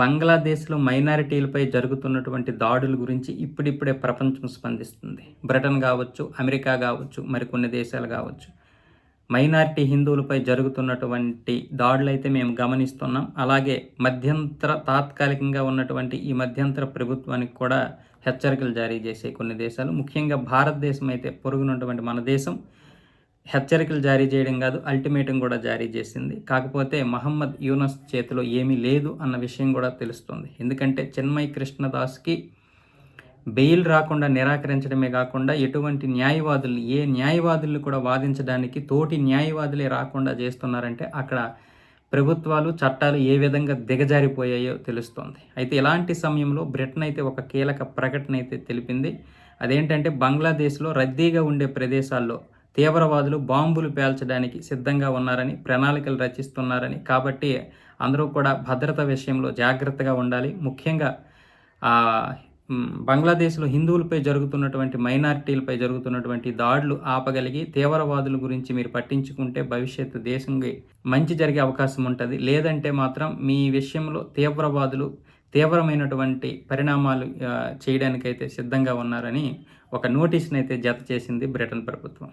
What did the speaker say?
బంగ్లాదేశ్లో మైనారిటీలపై జరుగుతున్నటువంటి దాడుల గురించి ఇప్పుడిప్పుడే ప్రపంచం స్పందిస్తుంది. బ్రిటన్ కావచ్చు అమెరికా కావచ్చు మరికొన్ని దేశాలు కావచ్చు. మైనారిటీ హిందువులపై జరుగుతున్నటువంటి దాడులు అయితే మేము గమనిస్తున్నాం. అలాగే మధ్యంతర తాత్కాలికంగా ఉన్నటువంటి ఈ మధ్యంతర ప్రభుత్వానికి కూడా హెచ్చరికలు జారీ చేసే కొన్ని దేశాలు. ముఖ్యంగా భారతదేశం అయితే పొరుగునటువంటి మన దేశం. హెచ్చరికలు జారీ చేయడం కాదు అల్టిమేటం కూడా జారీ చేసింది. కాకపోతే మహమ్మద్ యూనస్ చేతిలో ఏమీ లేదు అన్న విషయం కూడా తెలుస్తుంది. ఎందుకంటే చెన్మయ్ కృష్ణదాస్కి బెయిల్ రాకుండా నిరాకరించడమే కాకుండా ఎటువంటి న్యాయవాదులు ఏ న్యాయవాదుల్ని కూడా వాదించడానికి తోటి న్యాయవాదులే రాకుండా చేస్తున్నారంటే అక్కడ ప్రభుత్వాలు చట్టాలు ఏ విధంగా దిగజారిపోయాయో తెలుస్తోంది. అయితే ఇలాంటి సమయంలో బ్రిటన్ అయితే ఒక కీలక ప్రకటన అయితే తెలిపింది. అదేంటంటే బంగ్లాదేశ్లో రద్దీగా ఉండే ప్రదేశాల్లో తీవ్రవాదులు బాంబులు పేల్చడానికి సిద్ధంగా ఉన్నారని ప్రణాళికలు రచిస్తున్నారని. కాబట్టి అందరూ కూడా భద్రత విషయంలో జాగ్రత్తగా ఉండాలి. ముఖ్యంగా బంగ్లాదేశ్లో హిందువులపై జరుగుతున్నటువంటి మైనారిటీలపై జరుగుతున్నటువంటి దాడులు ఆపగలిగి తీవ్రవాదుల గురించి మీరు పట్టించుకుంటే భవిష్యత్తు దేశంకి మంచి జరిగే అవకాశం ఉంటుంది. లేదంటే మాత్రం మీ విషయంలో తీవ్రవాదులు తీవ్రమైనటువంటి పరిణామాలు చేయడానికైతే సిద్ధంగా ఉన్నారని ఒక నోటీస్ని అయితే జత చేసింది బ్రిటన్ ప్రభుత్వం.